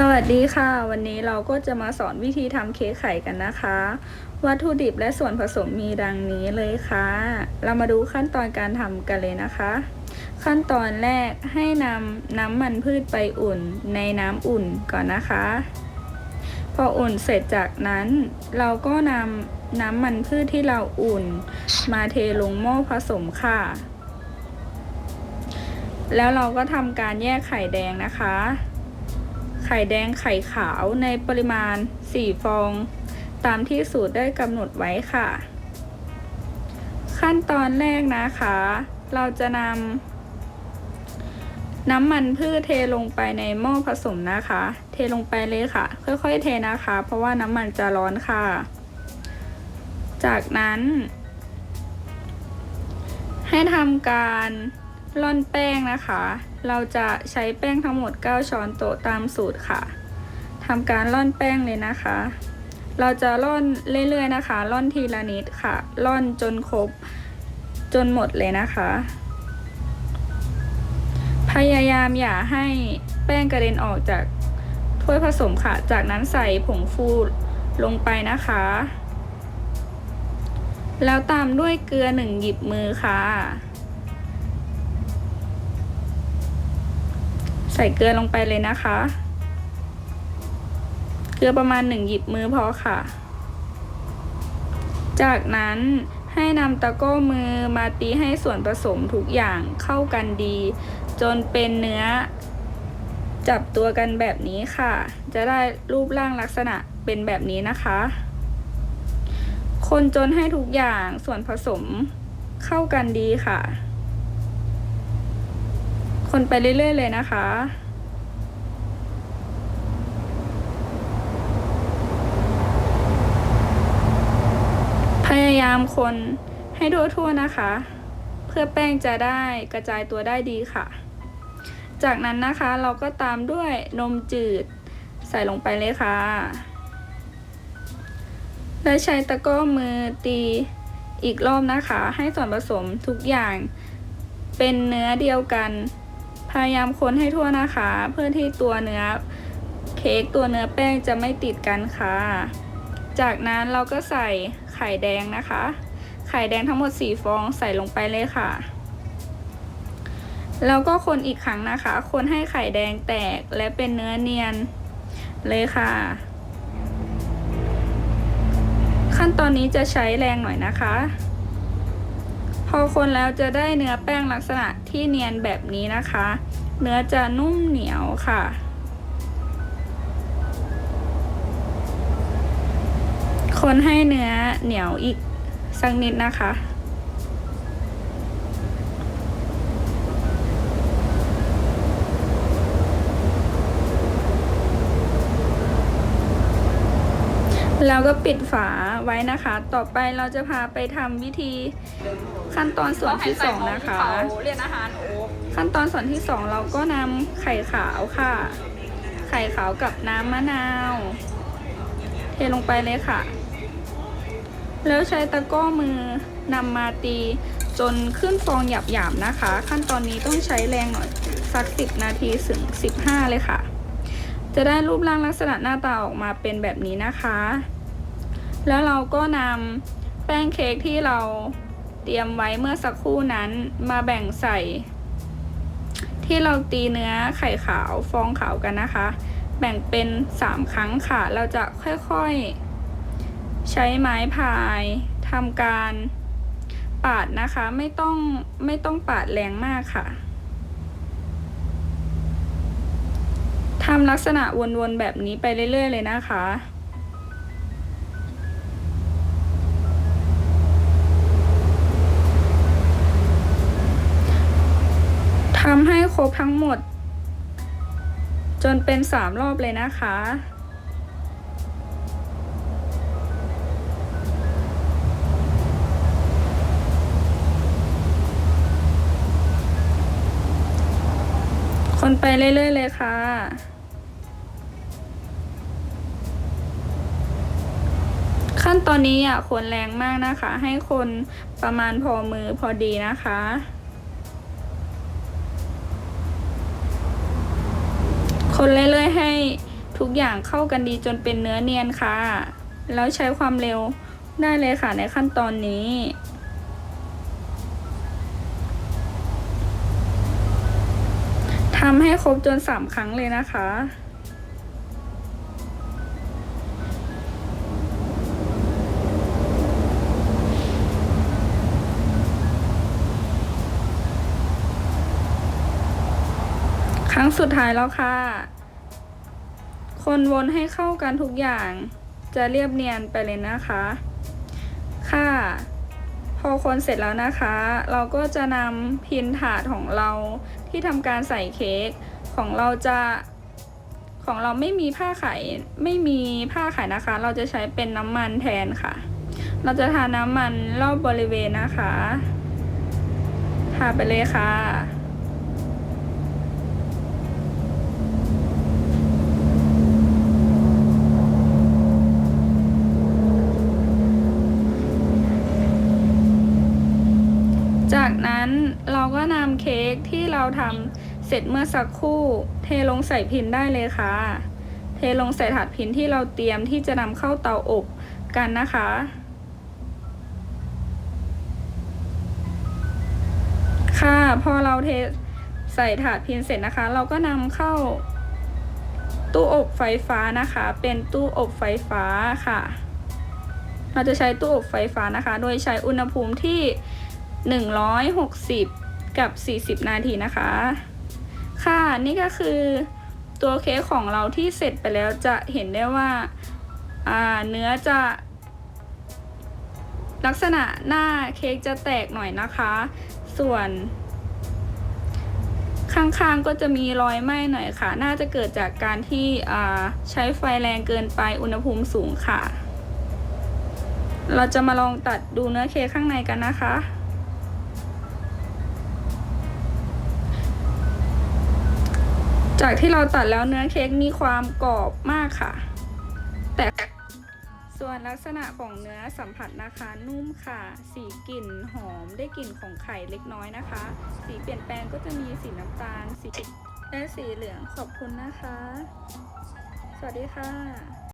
สวัสดีค่ะ วันนี้เราก็จะมาสอนวิธีทำเค้กไข่กันนะคะ วัตถุดิบและส่วนผสมมีดังนี้เลยค่ะ เรามาดูขั้นตอนการทำกันเลยนะคะ ขั้นตอนแรกให้นำน้ำมันพืชไปอุ่นในน้ำอุ่นก่อนนะคะ พออุ่นเสร็จจากนั้น เราก็นำน้ำมันพืชที่เราอุ่น มาเทลงหม้อผสมค่ะ แล้วเราก็ทำการแยกไข่แดงนะคะ ไข่แดงไข่ขาวในปริมาณ 4 ฟอง ตามที่สูตรได้กำหนดไว้ค่ะ ขั้นตอนแรกนะคะ เราจะนำน้ำมันพืชเทลงไปในหม้อผสมนะคะ เทลงไปเลยค่ะ ค่อยๆ เทนะคะ เพราะว่าน้ำมันจะร้อนค่ะ จากนั้น ให้ทำการ ร่อนแป้งนะคะ เราจะใช้แป้งทั้งหมด 9 ช้อนโต๊ะตามสูตรค่ะทำการร่อนแป้งเลยนะคะ เราจะร่อนเรื่อยๆนะคะ ร่อนทีละนิดค่ะ ร่อนจนครบจนหมดเลยนะคะ พยายามอย่าให้แป้งกระเด็นออกจากถ้วยผสมค่ะ จากนั้นใส่ผงฟูลงไปนะคะ แล้วตามด้วยเกลือหนึ่งหยิบมือค่ะ ใส่เกลือลงไปเลยนะคะ เกลือประมาณหนึ่งหยิบมือพอค่ะ จากนั้นให้นำตะก้อมือมาตีให้ส่วนผสมทุกอย่างเข้ากันดี จนเป็นเนื้อ จับตัวกันแบบนี้ค่ะ จะได้รูปร่างลักษณะเป็นแบบนี้นะคะ คนจนให้ทุกอย่างส่วนผสมเข้ากันดีค่ะ คนไปเรื่อยๆเลยนะคะ พยายามคนให้ทั่วๆนะคะ เพื่อแป้งจะได้กระจายตัวได้ดีค่ะ จากนั้นนะคะเราก็ตามด้วยนมจืดใส่ลงไปเลยค่ะ และใช้ตะก้อมือตีอีกรอบนะคะ ให้ส่วนผสมทุกอย่างเป็นเนื้อเดียวกัน ยายามคนให้ทั่วนะคะ เพื่อที่ตัวเนื้อเค้กตัวเนื้อแป้งจะไม่ติดกันค่ะ จากนั้นเราก็ใส่ไข่แดงนะคะ ไข่แดงทั้งหมด 4 ฟองใส่ลงไปเลยค่ะ แล้วก็คนอีกครั้งนะคะ คนให้ไข่แดงแตกและเป็นเนื้อเนียนเลยค่ะ ขั้นตอนนี้จะใช้แรงหน่อยนะคะ พอคนแล้วจะได้เนื้อแป้งลักษณะที่เนียนแบบนี้นะคะ เนื้อจะนุ่มเหนียวค่ะ คนให้เนื้อเหนียวอีกสักนิดนะคะ แล้วก็ปิดฝาไว้นะคะ ต่อไปเราจะพาไปทำวิธีขั้นตอนส่วนที่สองนะคะ เรียนอาหารโอขั้นตอนส่วนที่สองเราก็นำไข่ขาวค่ะ ไข่ขาวกับน้ำมะนาว เทลงไปเลยค่ะ แล้วใช้ตะกร้อมือนำมาตีจนขึ้นฟองหยาบๆนะคะ ขั้นตอนนี้ต้องใช้แรงหน่อยสักสิบนาทีถึงสิบห้าเลยค่ะ จะได้รูปร่างลักษณะหน้าตาออกมาเป็นแบบนี้นะคะ แล้วเราก็นำแป้งเค้กที่เราเตรียมไว้เมื่อสักครู่นั้นมาแบ่งใส่ ที่เราตีเนื้อไข่ขาวฟองขาวกันนะคะ แบ่งเป็น 3 ครั้งค่ะ เราจะค่อยๆ ใช้ไม้พายทำการปาดนะคะไม่ต้องไม่ต้องปาดแรงมากค่ะ ทำลักษณะวนๆแบบนี้ไปเรื่อยๆเลยนะคะ ทำให้ครบทั้งหมด จนเป็นสามรอบเลยนะคะ คนไปเรื่อย ๆ เลยค่ะ ขั้นตอนนี้อย่าคนแรงมากนะคะ ให้คนประมาณพอมือพอดีนะคะคนเรื่อยๆให้ทุกอย่างเข้ากันดีจนเป็นเนื้อเนียนค่ะ แล้วใช้ความเร็วได้เลยค่ะในขั้นตอนนี้ ทำให้ครบจนสามครั้งเลยนะคะ ครั้งสุดท้ายแล้วค่ะ คนวนให้เข้ากันทุกอย่าง จะเรียบเนียนไปเลยนะคะ ค่ะ พอคนเสร็จแล้วนะคะ เราก็จะนำพินถาดของเราที่ทำการใส่เค้กของเราจะของเราไม่มีผ้าไขไม่มีผ้าไขนะคะ เราจะใช้เป็นน้ำมันแทนค่ะ เราจะทาน้ำมันรอบบริเวณนะคะ ทาไปเลยค่ะ จากนั้นเราก็นำเค้กที่เราทำเสร็จเมื่อสักครู่ เทลงใส่พินได้เลยค่ะ เทลงใส่ถาดพินที่เราเตรียมที่จะนำเข้าเตาอบกันนะคะค่ะพอเราเทใส่ถาดพินเสร็จนะคะ เราก็นำเข้าตู้อบไฟฟ้านะคะ เป็นตู้อบไฟฟ้าค่ะ เราจะใช้ตู้อบไฟฟ้านะคะ โดยใช้อุณหภูมิที่ 160 กับ 40 นาทีนะคะ ค่ะนี่ก็คือตัวเค้กของเราที่เสร็จไปแล้วจะเห็นได้ว่าาเนื้อจะลักษณะหน้าเค้กจะแตกหน่อยนะคะ ส่วน ข้างๆก็จะมีรอยไหม้หน่อยค่ะ น่าจะเกิดจากการที่ใช้ไฟแรงเกินไปอุณหภูมิสูงค่ะ เราจะมาลองตัดดูเนื้อเค้กข้างในกันนะคะ จากที่เราตัดแล้วเนื้อเค้กมีความกรอบมากค่ะ แต่ส่วนลักษณะของเนื้อสัมผัสนะคะ นุ่มค่ะ สีกลิ่นหอมได้กลิ่นของไข่เล็กน้อยนะคะ สีเปลี่ยนแปลงก็จะมีสีน้ำตาลสีและสีเหลืองขอบคุณนะคะ สวัสดีค่ะ